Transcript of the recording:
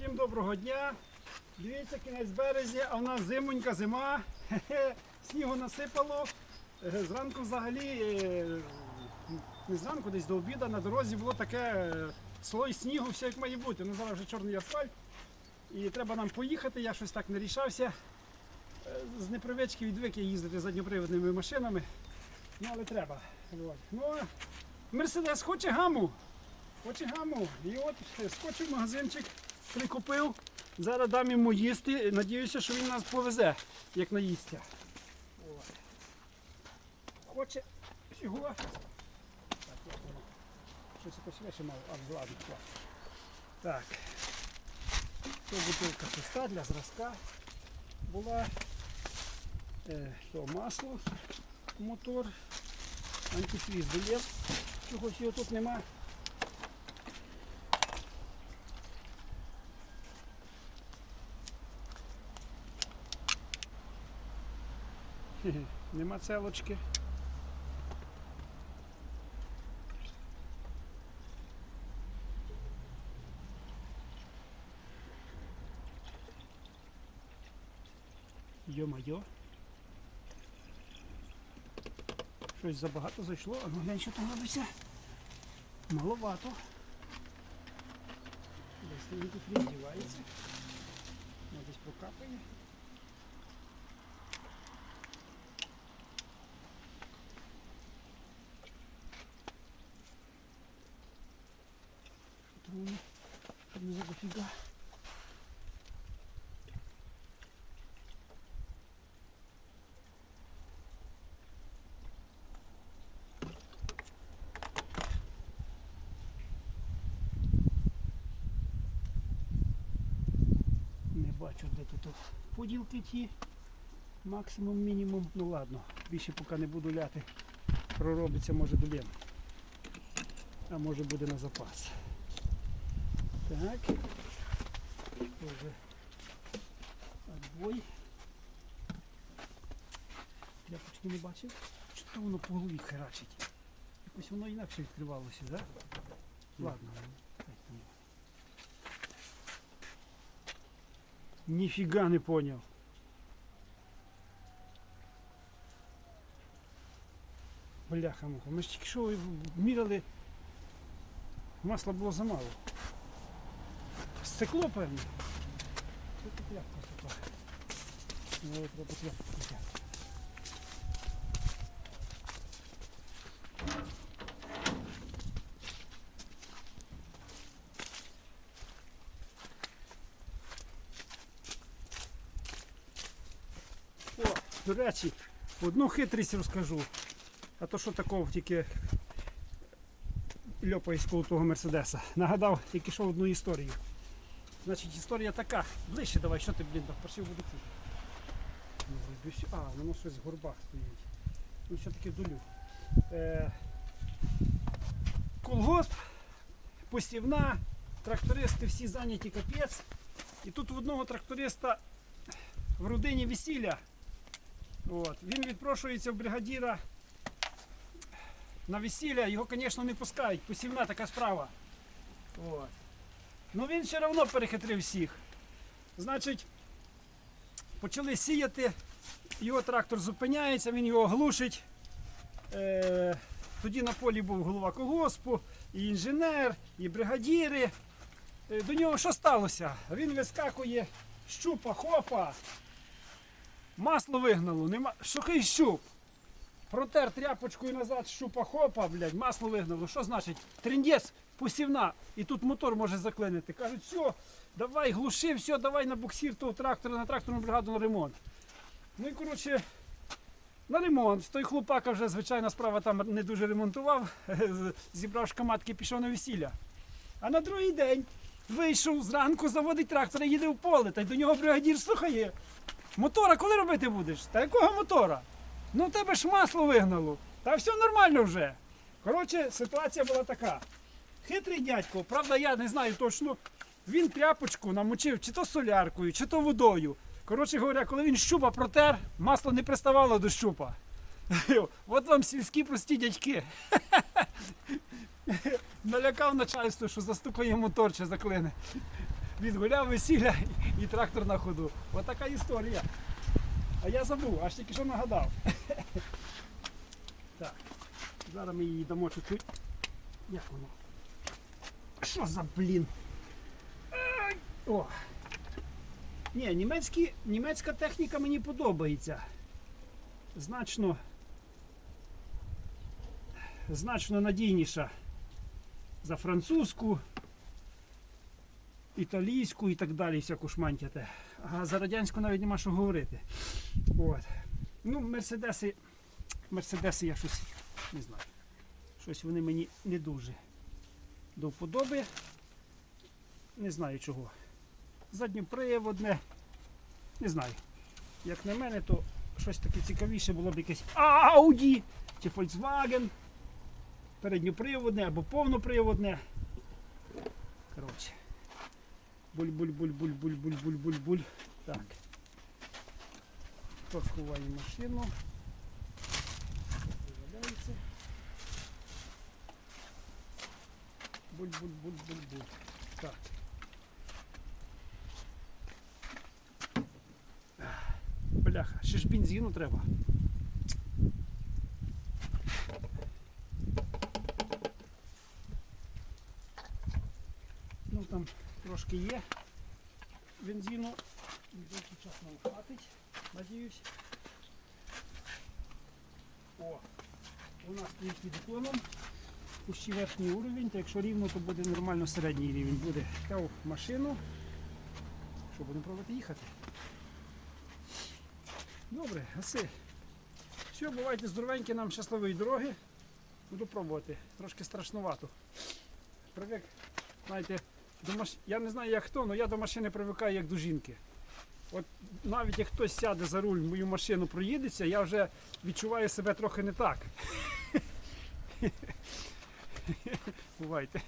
Всім доброго дня. Дивіться, кінець березня, а у нас зимонька, зима. Снігу насипало. Е, Зранку взагалі, е, не зранку, десь до обіду на дорозі було таке е, слой снігу, все як має бути. Ну зараз вже чорний асфальт. І треба нам поїхати, я щось так не рішався. З непривички відвик я їздити задньоприводними машинами. Ну, але треба. Ну, Мерседес хоче гаму. Хоче гаму. І от скочив в магазинчик, прикупив. Зараз дам йому їсти. Надіюся, що він нас повезе, як наїсться. От. Хоче всього. Так, воно? Щось якось вище мало. А, ладно, клас. Так. То бутилка пуста для зразка була. Е, то масло, мотор, антифріз долєв. Чогось його тут нема. Нема целочки. Йо-майо. Щось забагато зайшло, а ну глянь, що там робиться. Маловато. Десь він тут віддівається. Ну, десь прокапає. Трудно, щоб не забофіга. Не бачу, де тут поділки ті. Максимум, мінімум. Ну ладно, більше поки не буду ляти. Проробиться може долєм. А може буде на запас. Так. Тоже отбой. Тряпочки не бачив. Що воно по голові херачить? Якось воно інакше відкривалося, так? Да? Ладно. так там. Ніфіга не поняв. Бляха муха. Ми ж тільки що міряли. Масла було замало. Стекло, певно. Тут як посипа? Ну, треба взяти. О, до речі, одну хитрість розкажу. А то що такого тільки льопає з коло того Мерседеса. Нагадав тільки що одну історію. Значить, історія така. Ближче давай, що ти, блін, так паршив буду чути. Ну, всі- А, воно щось в горбах стоїть. Ну, все-таки долю. Е, колгосп, посівна, трактористи всі зайняті капець. І тут в одного тракториста в родині весілля. От. Він відпрошується в бригадіра на весілля, його, звісно, не пускають. Посівна така справа. От. Ну він все одно перехитрив всіх. Значить, почали сіяти, його трактор зупиняється, він його глушить. Е, тоді на полі був голова колгоспу, і інженер, і бригадіри. Е, до нього що сталося? Він вискакує, щупа, хопа. Масло вигнало, нема. Сухий щуп. Протер тряпочкою назад, щупа хопа, блядь, масло вигнало. Що значить? Трендець, посівна. І тут мотор може заклинити. Кажуть, все, давай глуши, все, давай на буксир того трактора, на тракторну бригаду на ремонт. Ну і коротше, на ремонт. Той хлопака вже, звичайна справа там не дуже ремонтував, зібрав шкаматки, пішов на весілля. А на другий день вийшов зранку, заводить трактор і їде в поле. Та й до нього бригадір слухає. Мотора коли робити будеш? Та якого мотора? Ну в тебе ж масло вигнало. Та все нормально вже. Коротше, ситуація була така. Хитрий дядько, правда, я не знаю точно. Він тряпочку намочив чи то соляркою, чи то водою. Коротше говоря, коли він щупа протер, масло не приставало до щупа. От вам сільські прості дядьки. Налякав начальство, що застукає мотор чи заклине. відгуляв весілля і трактор на ходу. От така історія. А я забув, аж тільки що нагадав. Так, зараз ми її дамо чуть-чуть. Як воно? Що за блін? О! Ні, німецькі, німецька техніка мені подобається. Значно. Значно надійніша за французьку, італійську і так далі, всяку шмантяте. А за радянську навіть нема що говорити. От. Ну, мерседеси. Мерседеси я щось не знаю. Щось вони мені не дуже до вподоби. Не знаю чого. Задньоприводне. Не знаю. Як на мене, то щось таке цікавіше було б якесь Audi чи Volkswagen. Передньоприводне або повноприводне. Коротше. Буль-буль-буль-буль-буль-буль-буль-буль. Так. Тут сховаємо машину. Виявляється. Буль-буль-буль-буль-буль. Так. Бляха, ще ж бензину треба. Ну там трошки є бензину. Деякий час нам хватить, надіюсь. О, у нас під уклоном. Пущі верхній уровень, то якщо рівно, то буде нормально середній рівень. Буде кав машину. Що будемо пробувати їхати? Добре, гаси. Все, бувайте здоровенькі, нам щасливої дороги. Буду пробувати. Трошки страшнувато. Привик, знаєте, до маш... я не знаю як хто, але я до машини привикаю як до жінки. От навіть як хтось сяде за руль, мою машину проїдеться, я вже відчуваю себе трохи не так. Бувайте.